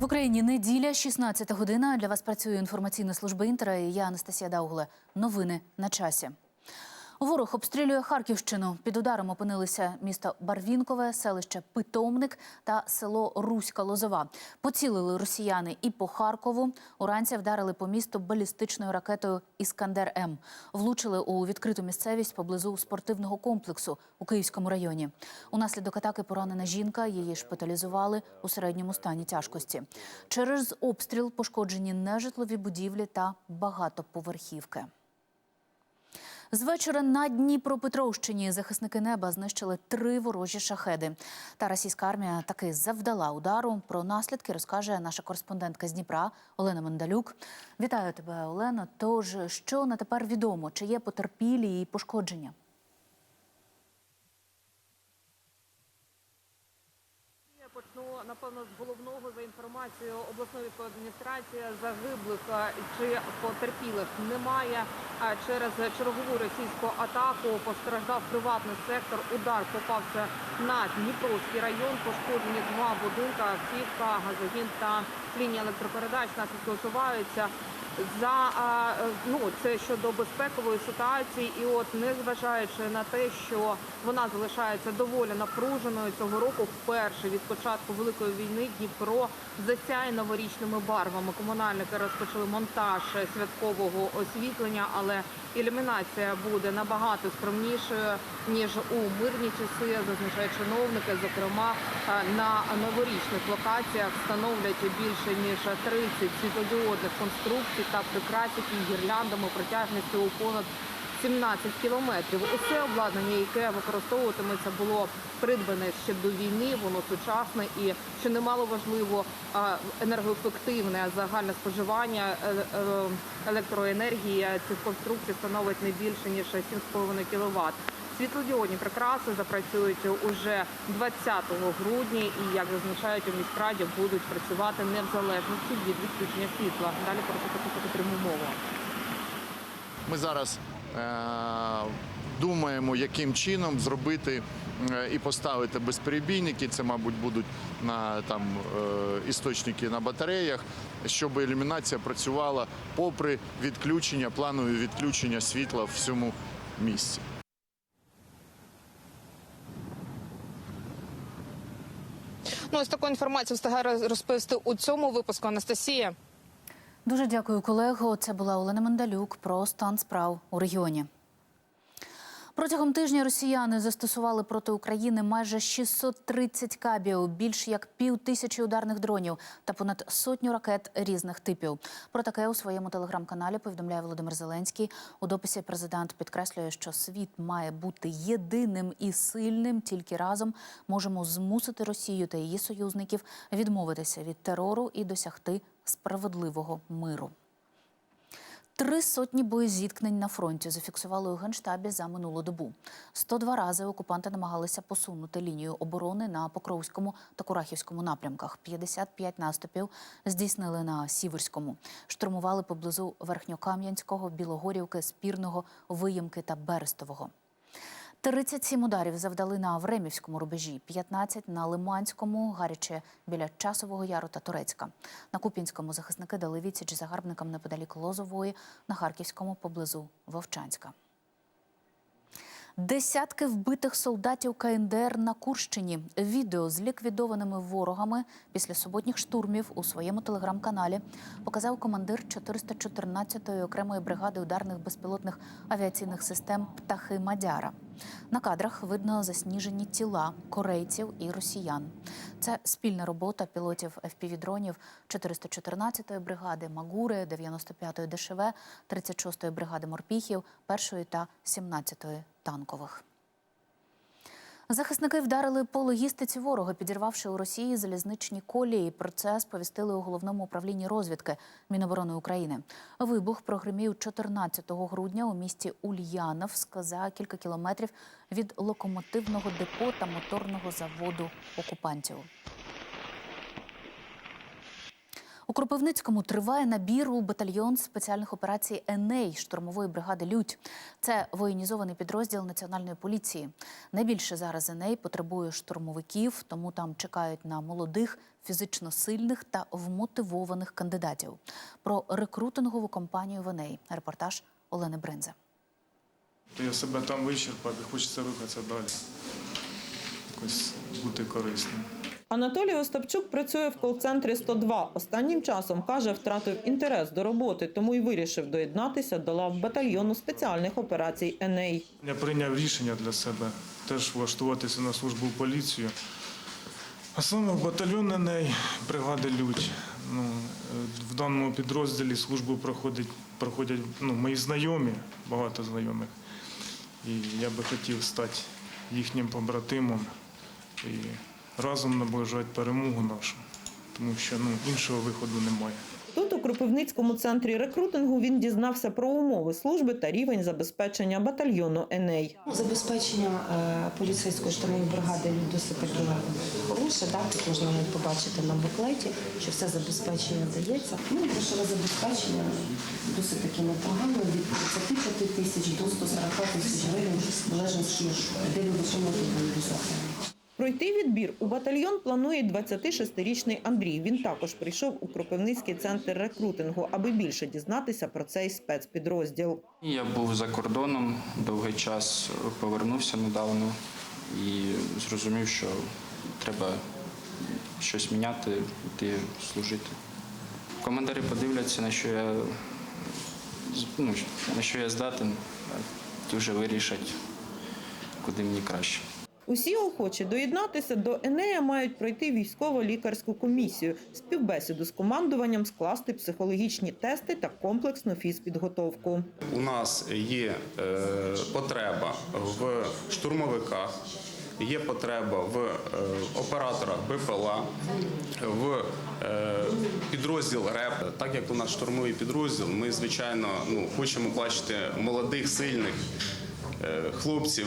В Україні неділя, 16 година. Для вас працює інформаційна служба інтера. і Я Анастасія Даугле. Новини на часі. Ворог обстрілює Харківщину. Під ударом опинилися місто Барвінкове, селище Питомник та село Руська Лозова. Поцілили росіяни і по Харкову. Уранці вдарили по місту балістичною ракетою Іскандер М. Влучили у відкриту місцевість поблизу спортивного комплексу у Київському районі. Унаслідок атаки поранена жінка. Її шпиталізували у середньому стані тяжкості. Через обстріл пошкоджені нежитлові будівлі та багатоповерхівки. З вечора на Дніпропетровщині захисники неба знищили три ворожі шахеди. Та російська армія таки завдала удару. Про наслідки розкаже наша кореспондентка з Дніпра Олена Мандалюк. Вітаю тебе, Олена. Тож що на тепер відомо? Чи є потерпілі і пошкодження? Я почну напевно з головного за інформацією обласної адміністрації загиблих чи потерпілих немає. Через чергову російську атаку постраждав приватний сектор. Удар попався на Дніпровський район. Пошкоджені два будинка, автівка, газогін та лінія електропередач. Наслідки усуваються. За ну це щодо безпекової ситуації, і от незважаючи на те, що вона залишається доволі напруженою цього року, вперше від початку великої війни Дніпро засяє новорічними барвами. Комунальники розпочали монтаж святкового освітлення, але ілюмінація буде набагато скромнішою ніж у мирні часи, зазначають чиновники. Зокрема, на новорічних локаціях встановлять більше ніж 30 світлодіодних конструкцій та прикрасять їх гірляндами протяжністю понад 17 кілометрів. Усе обладнання, яке використовуватиметься, було придбане ще до війни. Воно сучасне і що немало важливо енергоефективне загальне споживання е, е, електроенергії цих конструкцій становить не більше ніж 7,5 кВт. Світлодіодні прикраси запрацюють уже 20 грудня і, як зазначають у міськраді, будуть працювати не в залежності від відключення світла. Далі про це таку пряму мову. Ми зараз е, думаємо, яким чином зробити е, і поставити безперебійники. Це, мабуть, будуть на там е, істочники на батареях, щоб ілюмінація працювала попри відключення, планові відключення світла в всьому місці. Ну, ось таку інформацію встигає розповісти у цьому випуску Анастасія. Дуже дякую, колего. Це була Олена Мандалюк про стан справ у регіоні. Протягом тижня росіяни застосували проти України майже 630 кабів, більш як пів тисячі ударних дронів та понад сотню ракет різних типів. Про таке у своєму телеграм-каналі повідомляє Володимир Зеленський. У дописі президент підкреслює, що світ має бути єдиним і сильним. Тільки разом можемо змусити Росію та її союзників відмовитися від терору і досягти справедливого миру. Три сотні боєзіткнень на фронті зафіксували у генштабі за минулу добу. 102 рази окупанти намагалися посунути лінію оборони на Покровському та Курахівському напрямках. 55 наступів здійснили на Сіверському. Штурмували поблизу Верхньокам'янського, Білогорівки, Спірного, Виємки та Берестового. 37 ударів завдали на Времівському рубежі, 15 на Лиманському, гаряче біля Часового Яру та Турецька. На Купінському захисники дали відсіч загарбникам неподалік Лозової, на Харківському поблизу Вовчанська. Десятки вбитих солдатів КНДР на Курщині. Відео з ліквідованими ворогами після суботніх штурмів у своєму телеграм-каналі показав командир 414-ї окремої бригади ударних безпілотних авіаційних систем Птахи Мадяра. На кадрах видно засніжені тіла корейців і росіян. Це спільна робота пілотів FPV-дронів 414-ї бригади Магури, 95-ї ДШВ, 36-ї бригади морпіхів, 1-ї та 17-ї танкових. Захисники вдарили по логістиці ворога, підірвавши у Росії залізничні колії. Про це сповістили у головному управлінні розвідки Міноборони України. Вибух прогримів 14 грудня у місті Ульяновськ за кілька кілометрів від локомотивного депо та моторного заводу окупантів. У Кропивницькому триває набір у батальйон спеціальних операцій Еней штурмової бригади Людь. Це воєнізований підрозділ національної поліції. Найбільше зараз Еней потребує штурмовиків, тому там чекають на молодих, фізично сильних та вмотивованих кандидатів. Про рекрутингову кампанію в Еней. Репортаж Олени Бринзе. Я себе там вичерпав і хочеться рухатися далі. Якось бути корисним. Анатолій Остапчук працює в кол-центрі 102. Останнім часом каже, втратив інтерес до роботи, тому й вирішив доєднатися до лав батальйону спеціальних операцій ЕНЕЙ. Я прийняв рішення для себе теж влаштуватися на службу в поліцію. А саме в батальйон неї бригади Людь. Ну, в даному підрозділі службу проходять, проходять ну, мої знайомі, багато знайомих. І я би хотів стати їхнім побратимом разом наближати перемогу нашу, тому що ну, іншого виходу немає. Тут у Кропивницькому центрі рекрутингу він дізнався про умови служби та рівень забезпечення батальйону ЕНЕЙ. Забезпечення е, поліцейської штурмової бригади досить таки хороше. Так, тут можна побачити на буклеті, що все забезпечення дається. Ну, грошове забезпечення досить таки непогано, від 35 тисяч до 140 тисяч гривень, в залежності, де ви виконуєте бойові завдання. Пройти відбір у батальйон планує 26-річний Андрій. Він також прийшов у Кропивницький центр рекрутингу, аби більше дізнатися про цей спецпідрозділ. Я був за кордоном довгий час, повернувся недавно і зрозумів, що треба щось міняти, йти служити. Командарі подивляться, на що я, ну, на що я здатен, а вже вирішать, куди мені краще. Усі охочі доєднатися до Енея мають пройти військово-лікарську комісію, співбесіду з командуванням, скласти психологічні тести та комплексну фізпідготовку. У нас є е, потреба в штурмовиках, є потреба в е, операторах БПЛА, в е, підрозділ РЕП. Так як у нас штурмовий підрозділ, ми звичайно ну, хочемо бачити молодих, сильних. Е, Хлопців,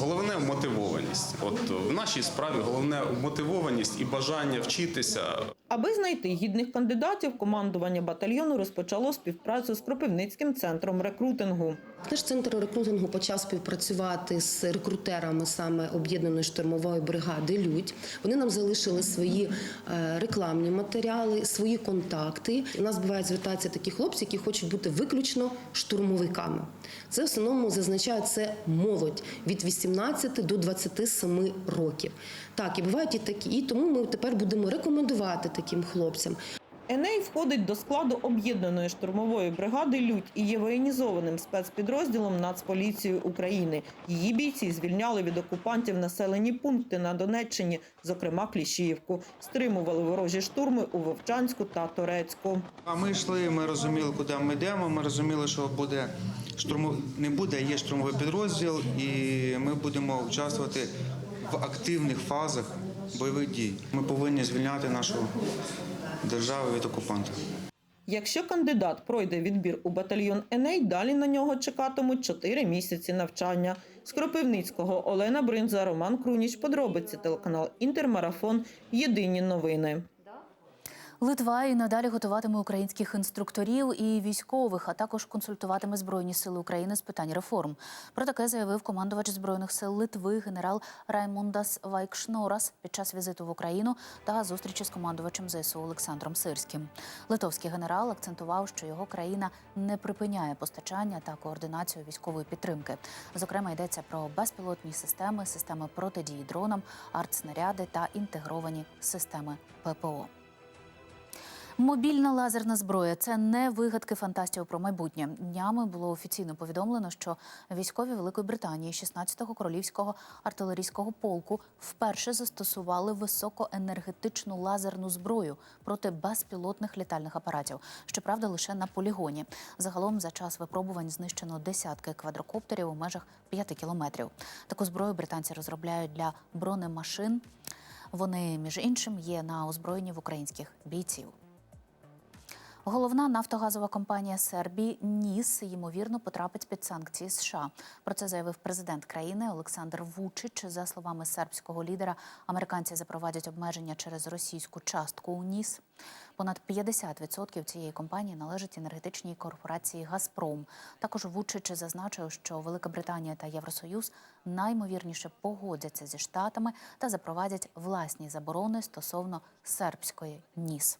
головне мотивованість. От в нашій справі головне мотивованість і бажання вчитися, Аби знайти гідних кандидатів, командування батальйону розпочало співпрацю з Кропивницьким центром рекрутингу. Наш центр рекрутингу почав співпрацювати з рекрутерами саме об'єднаної штурмової бригади Людь. Вони нам залишили свої е, рекламні матеріали, свої контакти. У нас бувають звертаються такі хлопці, які хочуть бути виключно штурмовиками. Це в основному зазначає це молодь від 18 до 27 років. Так, і бувають і такі, і тому ми тепер будемо рекомендувати таким хлопцям. Еней входить до складу об'єднаної штурмової бригади Людь і є воєнізованим спецпідрозділом Нацполіції України. Її бійці звільняли від окупантів населені пункти на Донеччині, зокрема Кліщіївку. Стримували ворожі штурми у Вовчанську та Торецьку. А ми йшли, ми розуміли, куди ми йдемо. Ми розуміли, що буде штурмов... не буде, є штурмовий підрозділ, і ми будемо участвувати в активних фазах бойових дій. Ми повинні звільняти нашу державу від окупанта. Якщо кандидат пройде відбір у батальйон Еней, далі на нього чекатимуть 4 місяці навчання. З Кропивницького Олена Бринза, Роман Круніч. Подробиці телеканал Інтермарафон. Єдині новини. Литва і надалі готуватиме українських інструкторів і військових, а також консультуватиме Збройні сили України з питань реформ. Про таке заявив командувач збройних сил Литви генерал Раймундас Вайкшнорас під час візиту в Україну та зустрічі з командувачем ЗСУ Олександром Сирським. Литовський генерал акцентував, що його країна не припиняє постачання та координацію військової підтримки. Зокрема, йдеться про безпілотні системи, системи протидії дронам, артснаряди та інтегровані системи ППО. Мобільна лазерна зброя це не вигадки фантастів про майбутнє. Днями було офіційно повідомлено, що військові Великої Британії 16-го королівського артилерійського полку вперше застосували високоенергетичну лазерну зброю проти безпілотних літальних апаратів. Щоправда, лише на полігоні. Загалом за час випробувань знищено десятки квадрокоптерів у межах 5 кілометрів. Таку зброю британці розробляють для бронемашин. Вони, між іншим, є на озброєнні в українських бійців. Головна нафтогазова компанія Сербії НІС ймовірно потрапить під санкції США. Про це заявив президент країни Олександр Вучич. За словами сербського лідера, американці запровадять обмеження через російську частку у НІС. Понад 50% цієї компанії належить енергетичній корпорації Газпром. Також Вучич зазначив, що Велика Британія та Євросоюз наймовірніше погодяться зі штатами та запровадять власні заборони стосовно сербської НІС.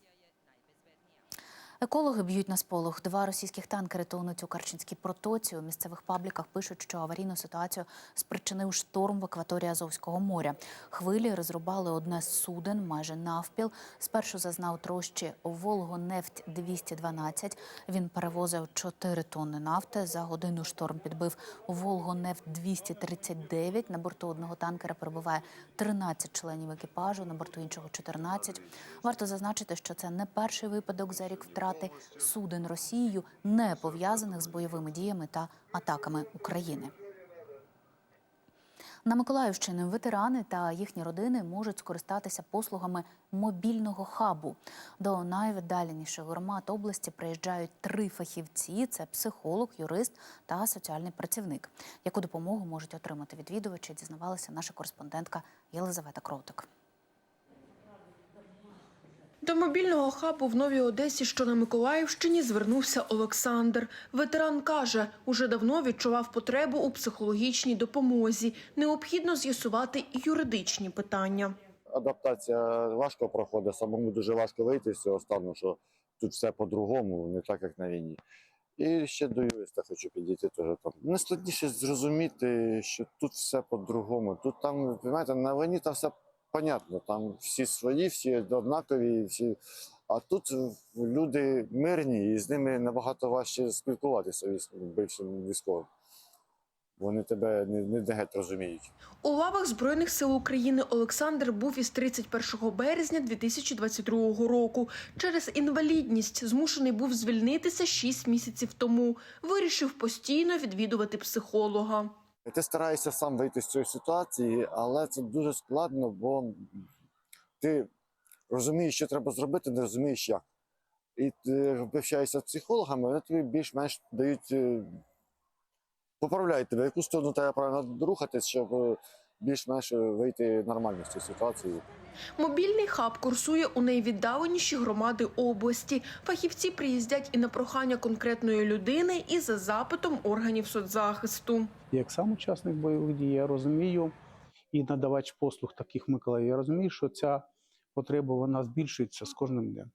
Екологи б'ють на сполох. Два російських танкери тонуть у Карчинській протоці. У місцевих пабліках пишуть, що аварійну ситуацію спричинив шторм в акваторії Азовського моря. Хвилі розрубали одне з суден майже навпіл. Спершу зазнав трощі Волгонефть 212 Він перевозив 4 тонни нафти. За годину шторм підбив Волгонефть 239 На борту одного танкера перебуває 13 членів екіпажу, на борту іншого 14. Варто зазначити, що це не перший випадок за рік втрати суден Росією, не пов'язаних з бойовими діями та атаками України. На Миколаївщині ветерани та їхні родини можуть скористатися послугами мобільного хабу. До найвіддаленіших громад області приїжджають три фахівці: це психолог, юрист та соціальний працівник. Яку допомогу можуть отримати відвідувачі, дізнавалася наша кореспондентка Єлизавета Кротик. До мобільного хабу в Новій Одесі, що на Миколаївщині, звернувся Олександр. Ветеран каже, уже давно відчував потребу у психологічній допомозі. Необхідно з'ясувати юридичні питання. адаптація важко проходить, самому дуже важко вийти з цього стану, що тут все по-другому, не так, як на війні. І ще до юриста хочу підійти теж там. Найскладніше зрозуміти, що тут все по-другому. Тут там, знаєте, на війні там все понятно, там всі свої, всі однакові, всі. А тут люди мирні, і з ними набагато важче спілкуватися бившим військовим. Вони тебе не, не геть розуміють. У лавах Збройних сил України Олександр був із 31 березня 2022 року. Через інвалідність змушений був звільнитися 6 місяців тому. Вирішив постійно відвідувати психолога. Ти стараєшся сам вийти з цієї ситуації, але це дуже складно, бо ти розумієш, що треба зробити, не розумієш як. І ти вивчаєшся психологами, вони тобі більш-менш дають, е, поправляють тебе, яку сторону треба правильно рухатись, щоб е, більш-менш вийти нормально з цієї ситуації. Мобільний хаб курсує у найвіддаленіші громади області. Фахівці приїздять і на прохання конкретної людини, і за запитом органів соцзахисту. як сам учасник бойових дій, я розумію, і надавач послуг таких Миколаїв, я розумію, що ця потреба вона збільшується з кожним днем.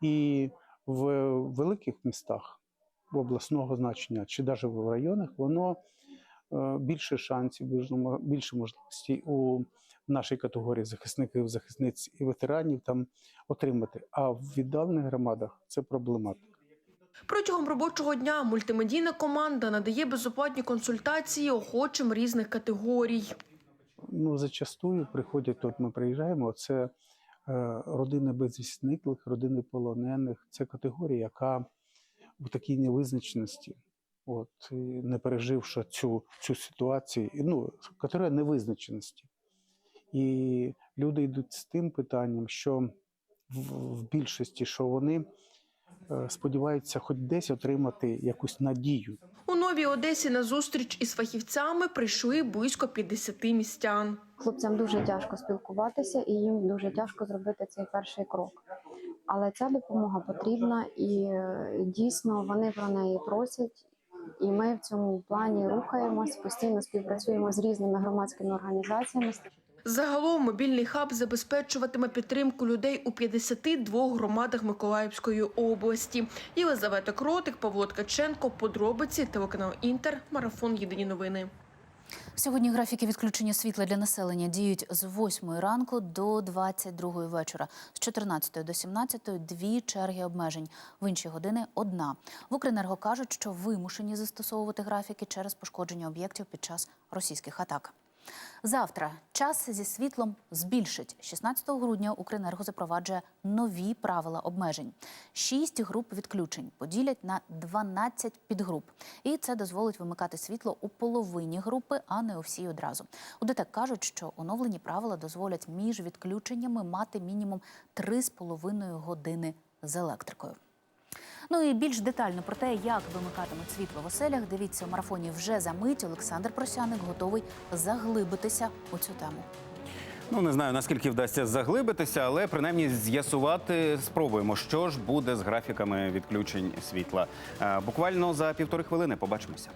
І в великих містах обласного значення чи навіть в районах воно е, більше шансів, більше мо- можливостей у нашій категорії захисників, захисниць і ветеранів там отримати. А в віддалених громадах це проблематика. Протягом робочого дня мультимедійна команда надає безоплатні консультації охочим різних категорій. ну, зачастую приходять, от ми приїжджаємо, це е, родини безвісниклих, родини полонених. Це категорія, яка в такій невизначеності, от, не переживши цю, цю ситуацію, ну, категорія невизначеності. І люди йдуть з тим питанням, що в, в більшості, що вони е, сподіваються хоч десь отримати якусь надію. У Новій Одесі на зустріч із фахівцями прийшли близько 50 містян. Хлопцям дуже тяжко спілкуватися, і їм дуже тяжко зробити цей перший крок. Але ця допомога потрібна, і е, дійсно вони про неї просять. І ми в цьому плані рухаємось, постійно співпрацюємо з різними громадськими організаціями. Загалом мобільний хаб забезпечуватиме підтримку людей у 52 громадах Миколаївської області. Єлизавета Кротик, Павло Ткаченко, подробиці, телеканал Інтер, марафон Єдині новини. Сьогодні графіки відключення світла для населення діють з 8 ранку до 22 вечора, з 14 до 17 – дві черги обмежень, в інші години – одна. В Укренерго кажуть, що вимушені застосовувати графіки через пошкодження об'єктів під час російських атак. Завтра час зі світлом збільшить. 16 грудня Укренерго запроваджує нові правила обмежень. Шість груп відключень поділять на 12 підгруп. І це дозволить вимикати світло у половині групи, а не у всій одразу. У ДТЕК кажуть, що оновлені правила дозволять між відключеннями мати мінімум 3,5 години з електрикою. Ну і більш детально про те, як вимикатимуть світло в оселях, дивіться у марафоні вже за мить. Олександр Просяник готовий заглибитися у цю тему. Ну не знаю наскільки вдасться заглибитися, але принаймні з'ясувати спробуємо, що ж буде з графіками відключень світла. Е, Буквально за півтори хвилини побачимося.